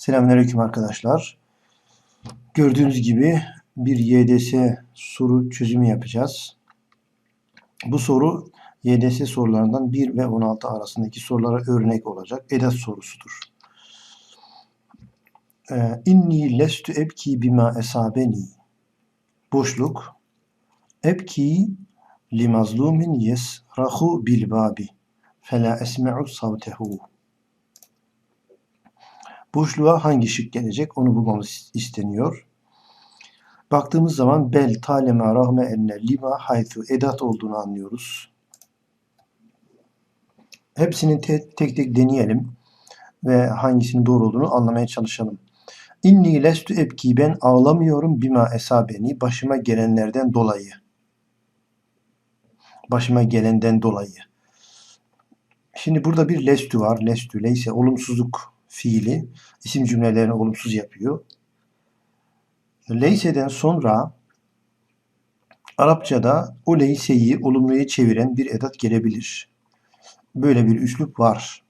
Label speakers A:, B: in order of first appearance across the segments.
A: Selamünaleyküm arkadaşlar. Gördüğünüz gibi bir YDS soru çözümü yapacağız. Bu soru YDS sorularından 1 ve 16 arasındaki sorulara örnek olacak. Edat sorusudur. Ee, İnni lestu ebki bima esabeni. Boşluk. Ebki li mazlumin yesrahu bil babi. Fela esme'u savtehu. Boşluğa hangi şık gelecek onu bulmamız isteniyor. Baktığımız zaman bel, talema, rahme, enne, lima, haythu, edat olduğunu anlıyoruz. Hepsini te- tek tek deneyelim ve hangisinin doğru olduğunu anlamaya çalışalım. İnni lestu ebki ben ağlamıyorum bima esabeni başıma gelenlerden dolayı. Başıma gelenden dolayı. Şimdi burada bir lestu var. Lestu leyse olumsuzluk fiili isim cümlelerini olumsuz yapıyor. Leyse'den sonra Arapçada o leyseyi olumluya çeviren bir edat gelebilir. Böyle bir üslup var.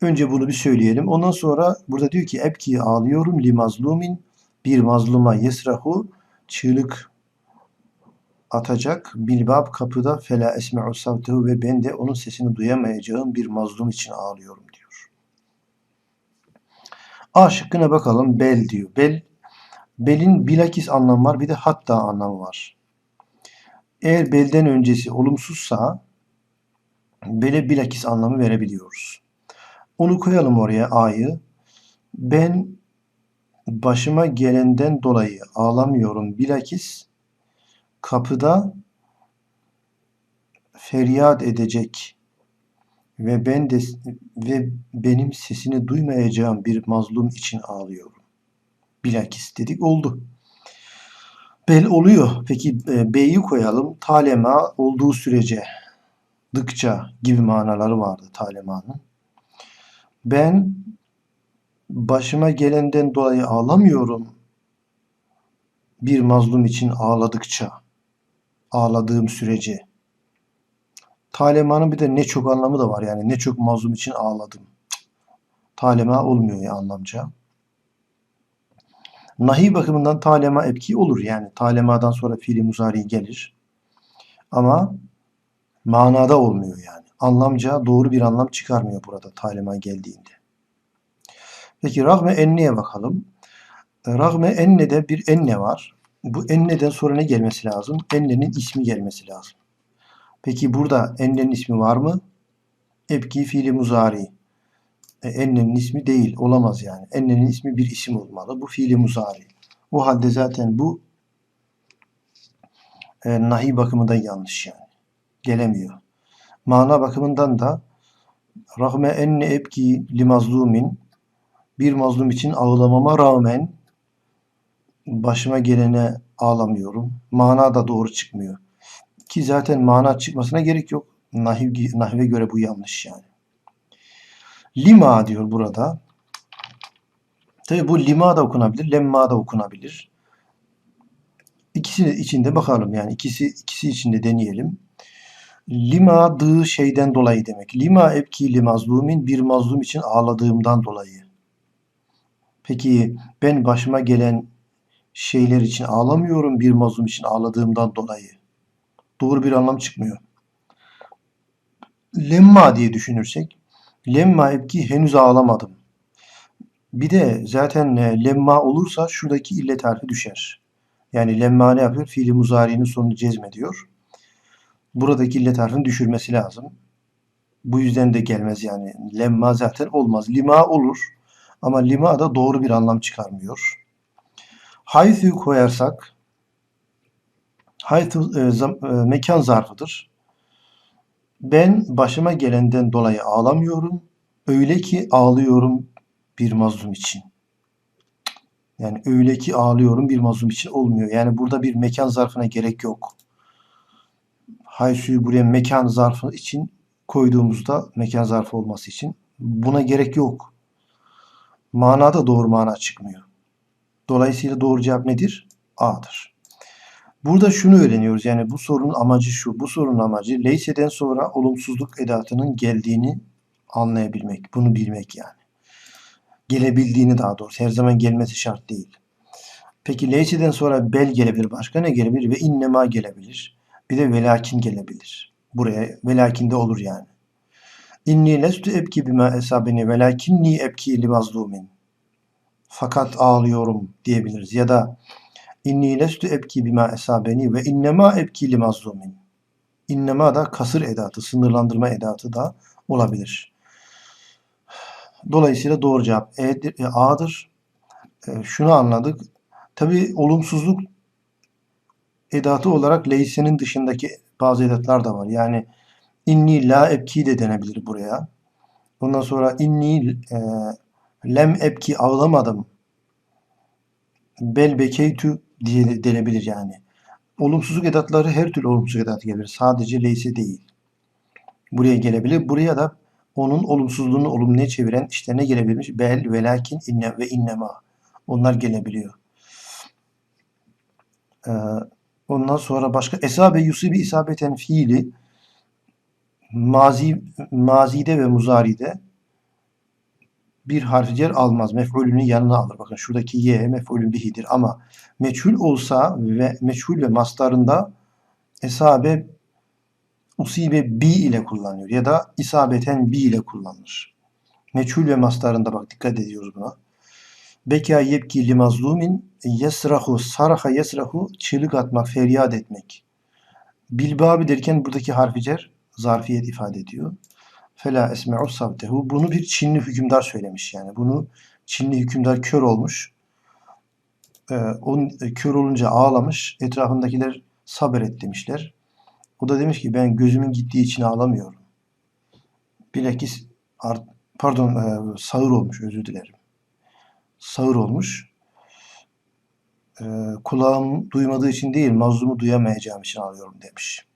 A: Önce bunu bir söyleyelim. Ondan sonra burada diyor ki ebki ağlıyorum li mazlumin bir mazluma yesrahu çığlık atacak bilbab kapıda fela esme'u savtehu ve ben de onun sesini duyamayacağım bir mazlum için ağlıyorum. A şıkkına bakalım. Bel diyor. Bel belin bilakis anlamı var bir de hatta anlamı var. Eğer belden öncesi olumsuzsa bele bilakis anlamı verebiliyoruz. Onu koyalım oraya A'yı. Ben başıma gelenden dolayı ağlamıyorum. Bilakis kapıda feryat edecek ve ben de ve benim sesini duymayacağım bir mazlum için ağlıyorum. Bilakis dedik oldu. Bel oluyor. Peki e, B'yi koyalım. Talema olduğu sürece dıkça gibi manaları vardı talemanın. Ben başıma gelenden dolayı ağlamıyorum. Bir mazlum için ağladıkça, ağladığım sürece. Talemanın bir de ne çok anlamı da var yani ne çok mazlum için ağladım. Talema olmuyor ya anlamca. Nahi bakımından talema ebki olur yani talemadan sonra fiili muzari gelir. Ama manada olmuyor yani. Anlamca doğru bir anlam çıkarmıyor burada talema geldiğinde. Peki rahme enneye bakalım. Rahme enne'de bir enne var. Bu enne'den sonra ne gelmesi lazım? Enne'nin ismi gelmesi lazım. Peki burada ennenin ismi var mı? Ebki fiili muzari. E, ennenin ismi değil. Olamaz yani. Ennenin ismi bir isim olmalı. Bu fiili muzari. O halde zaten bu e, nahi bakımından yanlış yani. Gelemiyor. Mana bakımından da rahme enne ebki li mazlumin bir mazlum için ağlamama rağmen başıma gelene ağlamıyorum. Mana da doğru çıkmıyor. Ki zaten mana çıkmasına gerek yok. Nahiv, nahive göre bu yanlış yani. Lima diyor burada. Tabi bu lima da okunabilir, lemma da okunabilir. İkisi içinde bakalım yani ikisi ikisi içinde deneyelim. Lima dığı şeyden dolayı demek. Lima ebki li mazlumin bir mazlum için ağladığımdan dolayı. Peki ben başıma gelen şeyler için ağlamıyorum bir mazlum için ağladığımdan dolayı. Doğru bir anlam çıkmıyor. Lemma diye düşünürsek lemma ebki henüz ağlamadım. Bir de zaten e, lemma olursa şuradaki illet harfi düşer. Yani lemma ne yapıyor? Fiili muzari'nin sonunu cezmediyor. Buradaki illet harfini düşürmesi lazım. Bu yüzden de gelmez yani. Lemma zaten olmaz. Lima olur. Ama lima da doğru bir anlam çıkarmıyor. Haythu koyarsak haythu e, zam, e, mekan zarfıdır. Ben başıma gelenden dolayı ağlamıyorum. Öyle ki ağlıyorum bir mazlum için. Yani öyle ki ağlıyorum bir mazlum için olmuyor. Yani burada bir mekan zarfına gerek yok. Haysu'yu buraya mekan zarfı için koyduğumuzda mekan zarfı olması için buna gerek yok. Manada doğru mana çıkmıyor. Dolayısıyla doğru cevap nedir? A'dır. Burada şunu öğreniyoruz. Yani bu sorunun amacı şu. Bu sorunun amacı leyseden sonra olumsuzluk edatının geldiğini anlayabilmek. Bunu bilmek yani. Gelebildiğini daha doğrusu. Her zaman gelmesi şart değil. Peki leyseden sonra bel gelebilir. Başka ne gelebilir? Ve innema gelebilir. Bir de velakin gelebilir. Buraya velakin de olur yani. İnni lestu ebki bima esabeni velakinni ebki li mazlumin. Fakat ağlıyorum diyebiliriz. Ya da inni lestu ebki bima esabeni ve innema ebki li mazlumin. İnnema da kasır edatı, sınırlandırma edatı da olabilir. Dolayısıyla doğru cevap E'dir, e, A'dır. E, şunu anladık. Tabi olumsuzluk edatı olarak leysenin dışındaki bazı edatlar da var. Yani inni la ebki de denebilir buraya. Ondan sonra inni e, lem ebki ağlamadım. Bel bekeytü diye denebilir yani. Olumsuzluk edatları her türlü olumsuzluk edatı gelir. Sadece leyse değil. Buraya gelebilir. Buraya da onun olumsuzluğunu olumluya çeviren işte ne gelebilmiş? Bel, velakin, inne ve innema. Onlar gelebiliyor. Ee, ondan sonra başka esabe yusibi isabeten fiili mazi mazide ve muzaride bir harf cer almaz. Mef'ulünü yanına alır. Bakın şuradaki ye mef'ulün bihidir ama meçhul olsa ve meçhul ve mastarında esabe usibe bi ile kullanıyor ya da isabeten bi ile kullanılır. Meçhul ve mastarında bak dikkat ediyoruz buna. Beka yebki li mazlumin yesrahu saraha yesrahu çığlık atmak, feryat etmek. Bilbabi derken buradaki harfi cer zarfiyet ifade ediyor. Fela esme'u savtehu. Bunu bir Çinli hükümdar söylemiş yani. Bunu Çinli hükümdar kör olmuş. Ee, onun kör olunca ağlamış. Etrafındakiler sabret demişler. O da demiş ki ben gözümün gittiği için ağlamıyorum. Bilakis art, pardon e, sağır olmuş özür dilerim. Sağır olmuş. E, kulağım duymadığı için değil mazlumu duyamayacağım için ağlıyorum demiş.